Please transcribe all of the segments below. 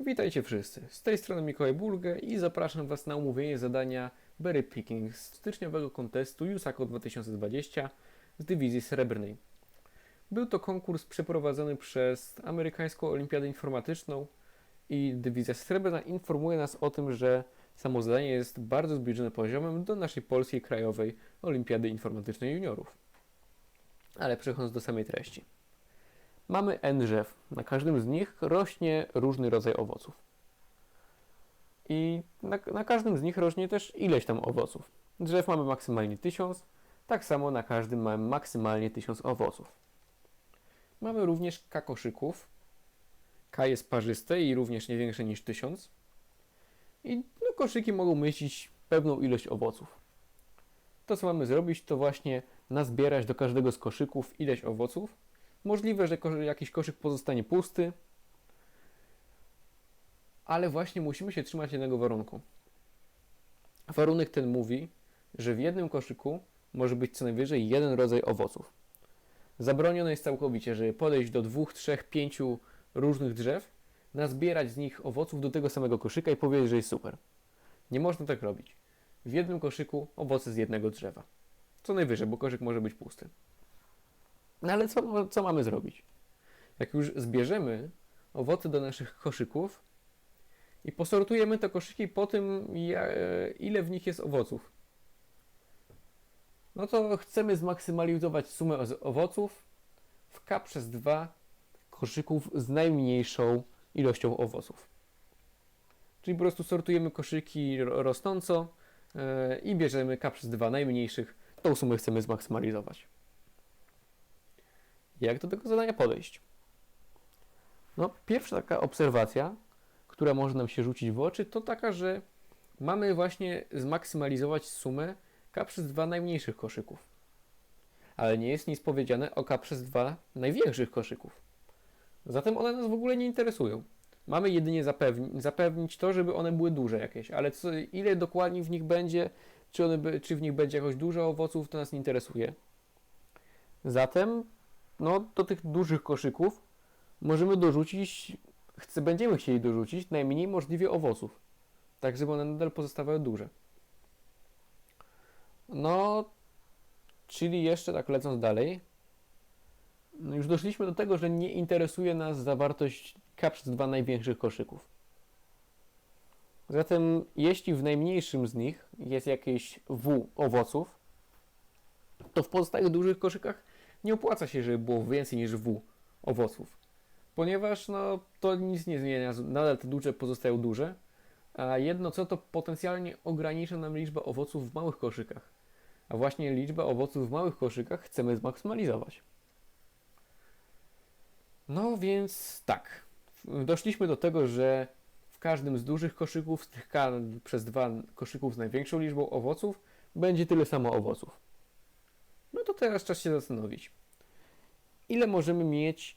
Witajcie wszyscy. Z tej strony Mikołaj Bulgę i zapraszam Was na omówienie zadania Berry Picking z styczniowego kontestu USACO 2020 z dywizji srebrnej. Był to konkurs przeprowadzony przez Amerykańską Olimpiadę Informatyczną i dywizja srebrna informuje nas o tym, że samo zadanie jest bardzo zbliżone poziomem do naszej polskiej krajowej Olimpiady Informatycznej Juniorów. Ale przechodząc do samej treści. Mamy N drzew. Na każdym z nich rośnie różny rodzaj owoców. I na, na każdym z nich rośnie też ileś tam owoców. Drzew mamy maksymalnie 1000, tak samo na każdym mamy maksymalnie 1000 owoców. Mamy również K koszyków. K jest parzyste i również nie większe niż 1000. I no, koszyki mogą mieścić pewną ilość owoców. To co mamy zrobić to właśnie nazbierać do każdego z koszyków ileś owoców Możliwe, że jakiś koszyk pozostanie pusty, ale właśnie musimy się trzymać jednego warunku. Warunek ten mówi, że w jednym koszyku może być co najwyżej jeden rodzaj owoców. Zabronione jest całkowicie, żeby podejść do dwóch, trzech, pięciu różnych drzew, nazbierać z nich owoców do tego samego koszyka i powiedzieć, że jest super. Nie można tak robić. W jednym koszyku owoce z jednego drzewa. Co najwyżej, bo koszyk może być pusty. No ale co, co mamy zrobić? Jak już zbierzemy owoce do naszych koszyków i posortujemy te koszyki po tym, ile w nich jest owoców, no to chcemy zmaksymalizować sumę owoców w K przez 2 koszyków z najmniejszą ilością owoców. Czyli po prostu sortujemy koszyki ro- rosnąco e, i bierzemy K przez 2 najmniejszych. Tą sumę chcemy zmaksymalizować. Jak do tego zadania podejść? No, pierwsza taka obserwacja, która może nam się rzucić w oczy, to taka, że mamy właśnie zmaksymalizować sumę K przez 2 najmniejszych koszyków. Ale nie jest nic powiedziane o K przez 2 największych koszyków. Zatem one nas w ogóle nie interesują. Mamy jedynie zapewni- zapewnić to, żeby one były duże jakieś, ale co, ile dokładnie w nich będzie, czy, one, czy w nich będzie jakoś dużo owoców, to nas nie interesuje. Zatem no, do tych dużych koszyków możemy dorzucić, chce, będziemy chcieli dorzucić najmniej możliwie owoców, tak żeby one nadal pozostawały duże. No, czyli jeszcze tak lecąc dalej, no już doszliśmy do tego, że nie interesuje nas zawartość K dwa największych koszyków. Zatem, jeśli w najmniejszym z nich jest jakieś W owoców, to w pozostałych dużych koszykach nie opłaca się, żeby było więcej niż W owoców. Ponieważ no, to nic nie zmienia, nadal te duże pozostają duże, a jedno co to potencjalnie ogranicza nam liczbę owoców w małych koszykach. A właśnie liczbę owoców w małych koszykach chcemy zmaksymalizować. No więc tak. Doszliśmy do tego, że w każdym z dużych koszyków, z tych K przez dwa koszyków z największą liczbą owoców, będzie tyle samo owoców. No to teraz czas się zastanowić. Ile możemy mieć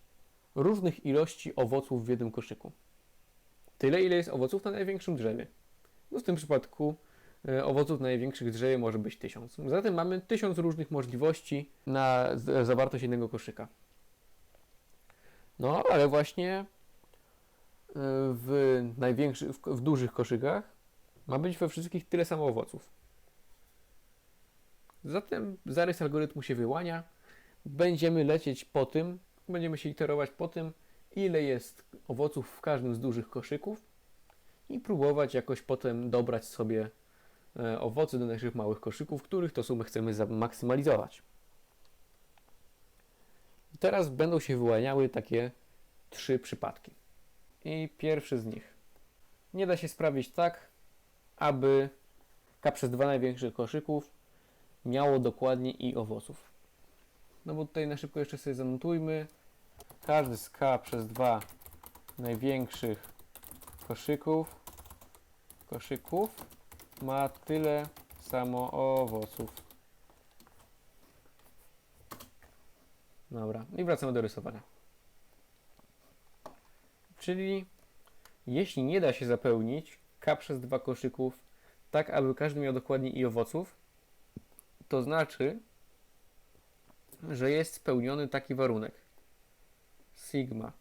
różnych ilości owoców w jednym koszyku? Tyle, ile jest owoców na największym drzewie. No w tym przypadku e, owoców na największych drzewie może być 1000. Zatem mamy 1000 różnych możliwości na z- zawartość jednego koszyka. No, ale właśnie e, w największych, w dużych koszykach ma być we wszystkich tyle samo owoców. Zatem zarys algorytmu się wyłania. Będziemy lecieć po tym, będziemy się iterować po tym, ile jest owoców w każdym z dużych koszyków i próbować jakoś potem dobrać sobie e, owoce do naszych małych koszyków, których to sumy chcemy zamaksymalizować. I teraz będą się wyłaniały takie trzy przypadki. I pierwszy z nich. Nie da się sprawić tak, aby K przez dwa największych koszyków miało dokładnie i owoców. No bo tutaj na szybko jeszcze sobie zanotujmy. Każdy z K przez dwa największych koszyków koszyków ma tyle samo owoców. Dobra, i wracamy do rysowania. Czyli jeśli nie da się zapełnić K przez dwa koszyków tak, aby każdy miał dokładnie i owoców, to znaczy, że jest spełniony taki warunek. Sigma.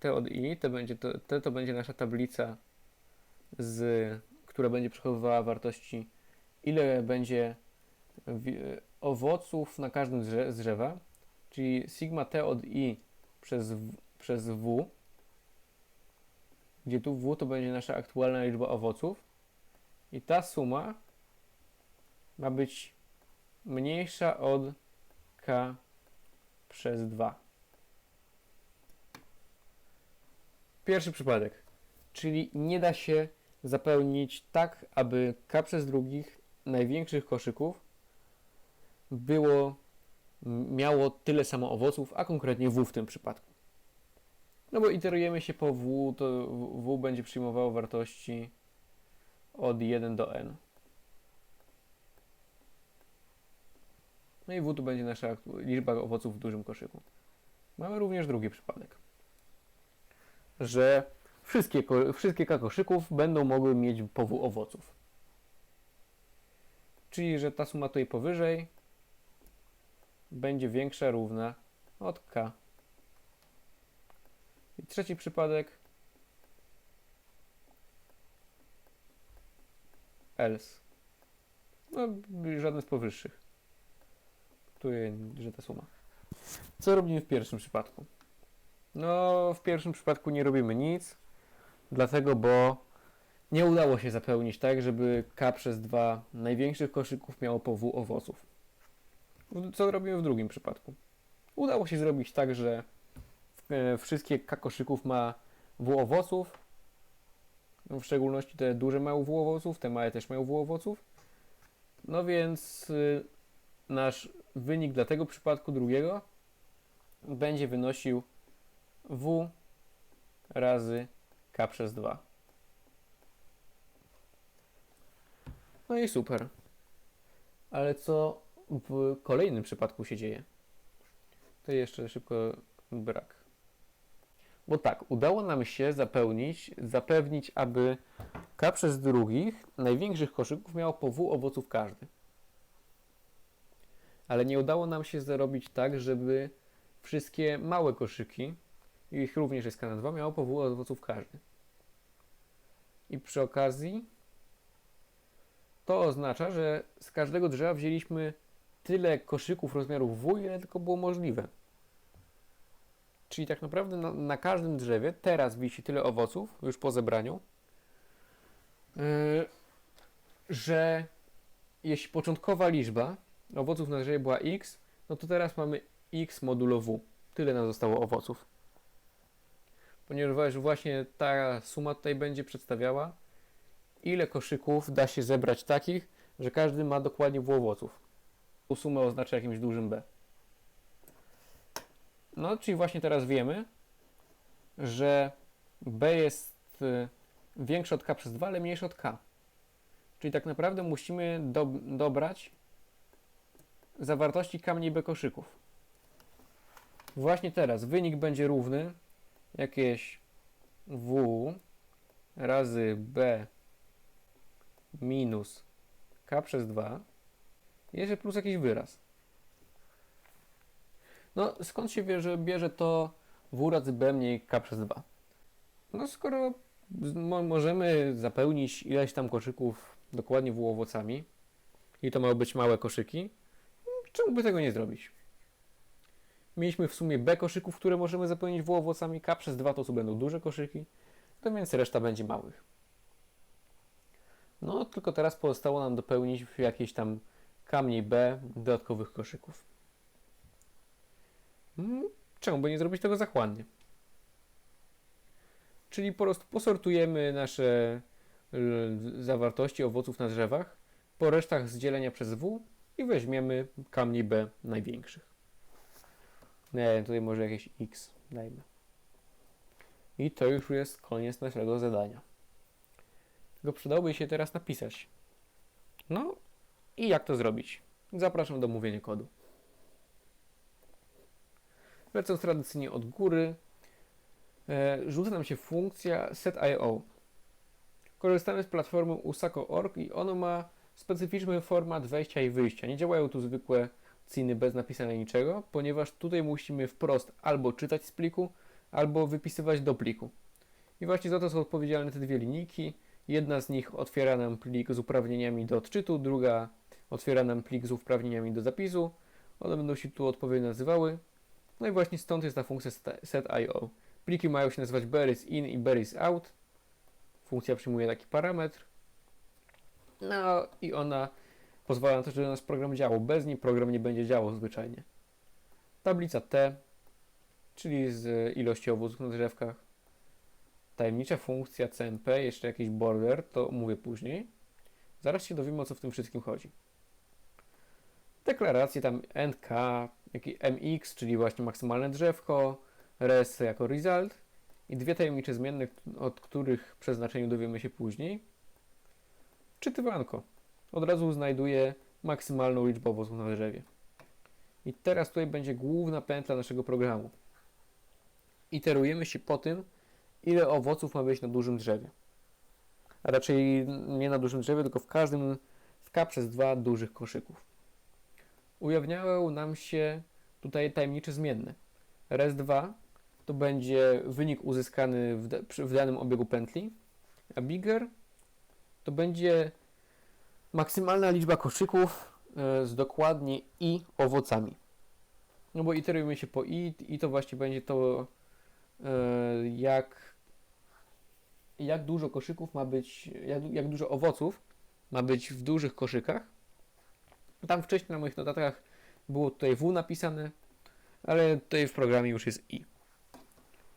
T od I, to będzie, to, to, to będzie nasza tablica, z, która będzie przechowywała wartości, ile będzie owoców na każdym z drzewa, czyli sigma T od I przez, przez W, gdzie tu W to będzie nasza aktualna liczba owoców. I ta suma ma być mniejsza od K przez 2. Pierwszy przypadek, czyli nie da się zapełnić tak, aby K przez drugich największych koszyków było, miało tyle samo owoców, a konkretnie W w tym przypadku. No bo iterujemy się po W, to W będzie przyjmowało wartości od 1 do n. No i W tu będzie nasza liczba owoców w dużym koszyku. Mamy również drugi przypadek, że wszystkie, wszystkie K koszyków będą mogły mieć po W owoców. Czyli, że ta suma tutaj powyżej będzie większa, równa od K. I trzeci przypadek else. No, żadne z powyższych. Jest, że ta suma. Co robimy w pierwszym przypadku? No, w pierwszym przypadku nie robimy nic, dlatego, bo nie udało się zapełnić tak, żeby K przez 2 największych koszyków miało po W owoców. Co robimy w drugim przypadku? Udało się zrobić tak, że e, wszystkie K koszyków ma W owoców, w szczególności te duże mają W owoców, te małe też mają W owoców. No więc y, nasz wynik dla tego przypadku drugiego będzie wynosił W razy K przez 2. No i super. Ale co w kolejnym przypadku się dzieje? To jeszcze szybko brak. Bo tak, udało nam się zapełnić, zapewnić, aby K przez drugich największych koszyków miało po W owoców każdy. Ale nie udało nam się zrobić tak, żeby wszystkie małe koszyki, ich również jest na 2, miało po W owoców każdy. I przy okazji to oznacza, że z każdego drzewa wzięliśmy tyle koszyków rozmiaru W, ile tylko było możliwe. Czyli tak naprawdę na, na każdym drzewie teraz wisi tyle owoców, już po zebraniu, yy, że jeśli początkowa liczba owoców na drzewie była x, no to teraz mamy x modulo w. Tyle nam zostało owoców. Ponieważ właśnie ta suma tutaj będzie przedstawiała, ile koszyków da się zebrać takich, że każdy ma dokładnie w owoców. Tu sumę oznacza jakimś dużym B. No, czyli właśnie teraz wiemy, że B jest y, większe od K przez 2, ale mniejsze od K. Czyli tak naprawdę musimy do, dobrać zawartości K mniej B koszyków. Właśnie teraz wynik będzie równy jakieś W razy B minus K przez 2 i jeszcze plus jakiś wyraz. No, skąd się bierze, bierze to W razy B mniej K przez 2? No, skoro możemy zapełnić ileś tam koszyków dokładnie W owocami i to mają być małe koszyki, czemu by tego nie zrobić? Mieliśmy w sumie B koszyków, które możemy zapełnić W owocami, K przez 2 to co będą duże koszyki, to więc reszta będzie małych. No, tylko teraz pozostało nam dopełnić jakieś tam K mniej B dodatkowych koszyków. Mm, Czemu by nie zrobić tego zachłannie? Czyli po prostu posortujemy nasze zawartości owoców na drzewach po resztach z dzielenia przez W i weźmiemy K mniej B największych. Nie, tutaj może jakieś X dajmy. I to już jest koniec naszego zadania. Tylko przydałoby się teraz napisać. No i jak to zrobić? Zapraszam do mówienia kodu. Lecąc tradycyjnie od góry, e, rzuca nam się funkcja set.io. Korzystamy z platformy usako.org i ono ma specyficzny format wejścia i wyjścia. Nie działają tu zwykłe ciny bez napisania niczego, ponieważ tutaj musimy wprost albo czytać z pliku, albo wypisywać do pliku. I właśnie za to są odpowiedzialne te dwie linijki. Jedna z nich otwiera nam plik z uprawnieniami do odczytu, druga otwiera nam plik z uprawnieniami do zapisu. One będą się tu odpowiednio nazywały. No i właśnie stąd jest ta funkcja set.io. Pliki mają się nazywać berries in i berries out. Funkcja przyjmuje taki parametr. No i ona pozwala na to, żeby nasz program działał. Bez niej program nie będzie działał zwyczajnie. Tablica T, czyli z ilości owoców na drzewkach. Tajemnicza funkcja CMP, jeszcze jakiś border, to mówię później. Zaraz się dowiemy o co w tym wszystkim chodzi. Deklaracje tam NK, jaki MX, czyli właśnie maksymalne drzewko, res jako result i dwie tajemnicze zmienne, od których przeznaczeniu dowiemy się później. Czytywanko. Od razu znajduje maksymalną liczbę owoców na drzewie. I teraz tutaj będzie główna pętla naszego programu. Iterujemy się po tym, ile owoców ma być na dużym drzewie. A raczej nie na dużym drzewie, tylko w każdym w K przez dwa dużych koszyków. Ujawniają nam się tutaj tajemnicze zmienne. res2 to będzie wynik uzyskany w, w danym obiegu pętli, a bigger to będzie maksymalna liczba koszyków e, z dokładnie i owocami. No bo iterujemy się po i i to właśnie będzie to e, jak jak dużo koszyków ma być, jak, jak dużo owoców ma być w dużych koszykach. Tam wcześniej na moich notatkach było tutaj W napisane, ale tutaj w programie już jest I.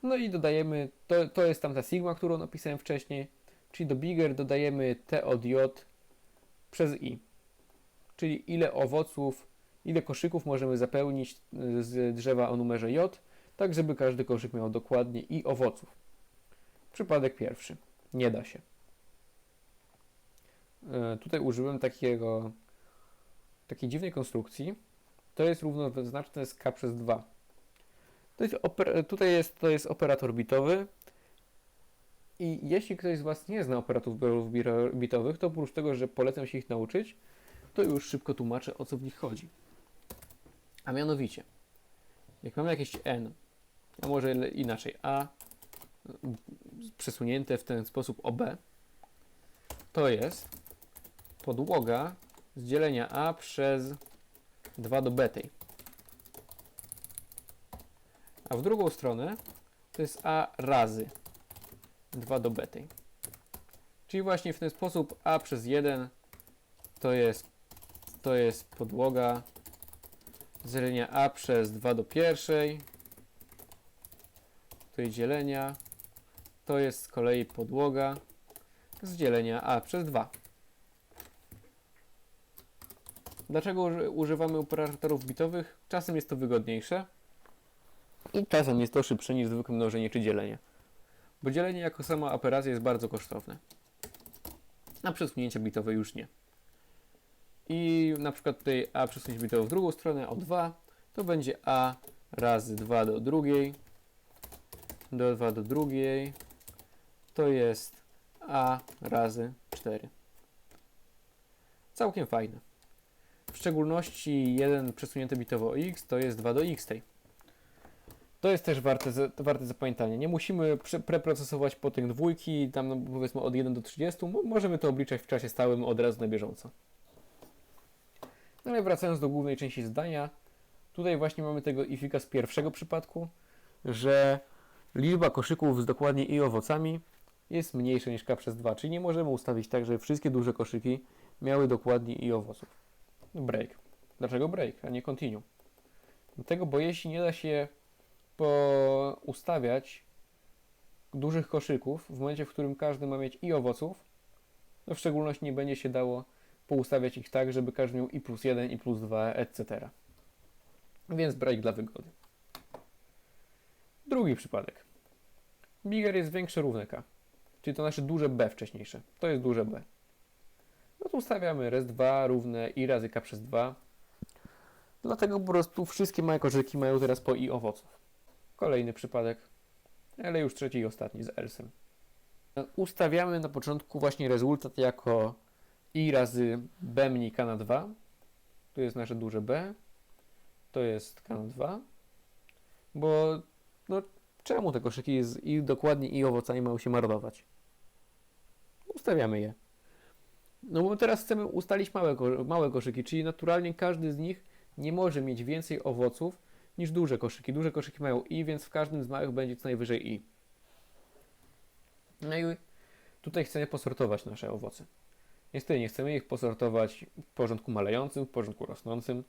No i dodajemy, to, to jest tam ta sigma, którą napisałem wcześniej, czyli do bigger dodajemy T od J przez I. Czyli ile owoców, ile koszyków możemy zapełnić y, z drzewa o numerze J, tak żeby każdy koszyk miał dokładnie i owoców. Przypadek pierwszy. Nie da się. E, Tutaj użyłem takiego, takiej dziwnej konstrukcji. To jest równoznaczne z k przez 2. To jest tutaj jest, to jest operator bitowy. I jeśli ktoś z Was nie zna operatorów biro- bitowych, to oprócz tego, że polecam się ich nauczyć, to już szybko tłumaczę o co w nich chodzi. A mianowicie, jak mamy jakieś n, a może inaczej a, przesunięte w ten sposób OB, to jest podłoga z dzielenia A przez 2 do B tej. A w drugą stronę to jest A razy 2 do B tej. Czyli właśnie w ten sposób A przez 1 to jest, to jest podłoga z dzielenia A przez 2 do pierwszej. Tutaj dzielenia to jest z kolei podłoga z dzielenia a przez 2. Dlaczego uży- używamy operatorów bitowych? Czasem jest to wygodniejsze i czasem jest to szybsze niż zwykłe mnożenie czy dzielenie. Bo dzielenie jako sama operacja jest bardzo kosztowne. A przesunięcia bitowe już nie. I na przykład tutaj a przesunięcie bitowe w drugą stronę o 2 to będzie a razy 2 do drugiej do 2 do drugiej to jest a razy 4. Całkiem fajne. W szczególności jeden przesunięty bitowo x to jest 2 do x tej. To jest też warte, warte zapamiętania. Nie musimy preprocesować po tych dwójki, tam no, powiedzmy od 1 do 30. Mo- Możemy to obliczać w czasie stałym od razu na bieżąco. No ale wracając do głównej części zdania, tutaj właśnie mamy tego ifika z pierwszego przypadku, że liczba koszyków z dokładnie i owocami jest mniejsza niż k przez 2, czyli nie możemy ustawić tak, żeby wszystkie duże koszyki miały dokładnie i owoców. Break. Dlaczego break, a nie continue? Dlatego, bo jeśli nie da się ustawiać dużych koszyków w momencie, w którym każdy ma mieć i owoców, to w szczególności nie będzie się dało poustawiać ich tak, żeby każdy miał i plus 1, i plus 2, etc. Więc break dla wygody. Drugi przypadek. Bigger jest większe równe k. Czyli to nasze duże B wcześniejsze. To jest duże B. No to ustawiamy res2 równe i razy k przez 2. Dlatego po prostu wszystkie małe koszyki mają teraz po i owoców. Kolejny przypadek, ale już trzeci i ostatni z elsem. Ustawiamy na początku właśnie rezultat jako i razy b mniej k na 2. Tu jest nasze duże B. To jest k na 2. Bo no, czemu te koszyki z i dokładnie i owocami mają się marnować? Ustawiamy je. No bo teraz chcemy ustalić małe, małe koszyki, czyli naturalnie każdy z nich nie może mieć więcej owoców niż duże koszyki. Duże koszyki mają i, więc w każdym z małych będzie co najwyżej i. No i tutaj chcemy posortować nasze owoce. Niestety nie chcemy ich posortować w porządku malejącym, w porządku rosnącym,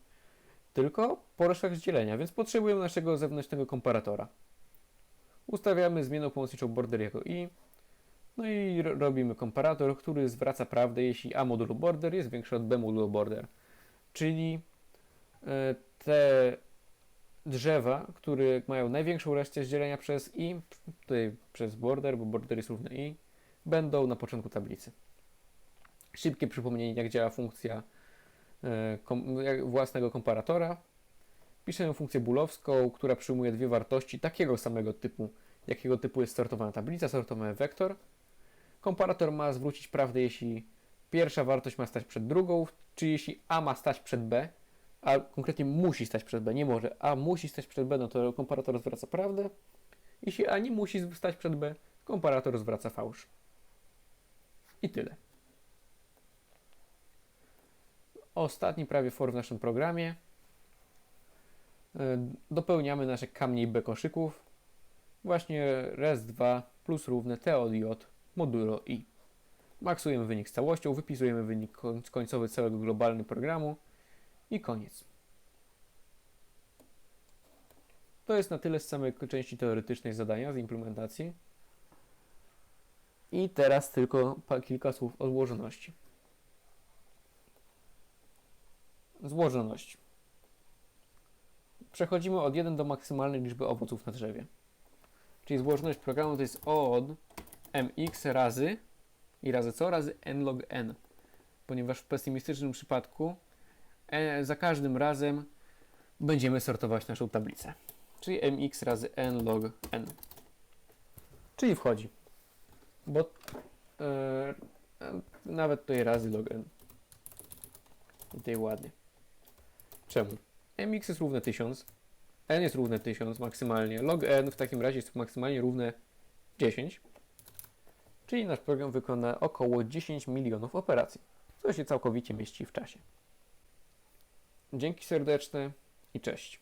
tylko w porządkach dzielenia, więc potrzebujemy naszego zewnętrznego komparatora. Ustawiamy zmienną pomocniczą border jako i, no i ro- robimy komparator, który zwraca prawdę, jeśli A modulu border jest większy od B modulu border. Czyli e, te drzewa, które mają największą resztę dzielenia przez i, tutaj przez border, bo border jest równy i, będą na początku tablicy. Szybkie przypomnienie, jak działa funkcja e, kom, własnego komparatora. Piszemy funkcję boolowską, która przyjmuje dwie wartości takiego samego typu, jakiego typu jest sortowana tablica, sortowany wektor. Komparator ma zwrócić prawdę, jeśli pierwsza wartość ma stać przed drugą, czy jeśli A ma stać przed B, a konkretnie musi stać przed B, nie może. A musi stać przed B, no to komparator zwraca prawdę. Jeśli A nie musi stać przed B, komparator zwraca fałsz. I tyle. Ostatni prawie for w naszym programie. E, Dopełniamy nasze kamnie i B koszyków. Właśnie res 2 plus równe t od j modulo i. Maksujemy wynik z całością, wypisujemy wynik koń- końcowy całego globalny programu i koniec. To jest na tyle z samej części teoretycznej zadania, z implementacji. I teraz tylko kilka słów o złożoności. Złożoność. Przechodzimy od 1 do maksymalnej liczby owoców na drzewie. Czyli złożoność programu to jest O od mx razy i razy co? Razy n log n. Ponieważ w pesymistycznym przypadku e, za każdym razem będziemy sortować naszą tablicę. Czyli mx razy n log n. Czyli wchodzi. Bo e, e, nawet tutaj razy log n. Tutaj ładnie. Czemu? mx jest równe 1000, n jest równe 1000 maksymalnie, log n w takim razie jest maksymalnie równe 10, czyli nasz program wykona około 10 milionów operacji, co się całkowicie mieści w czasie. Dzięki serdeczne i cześć.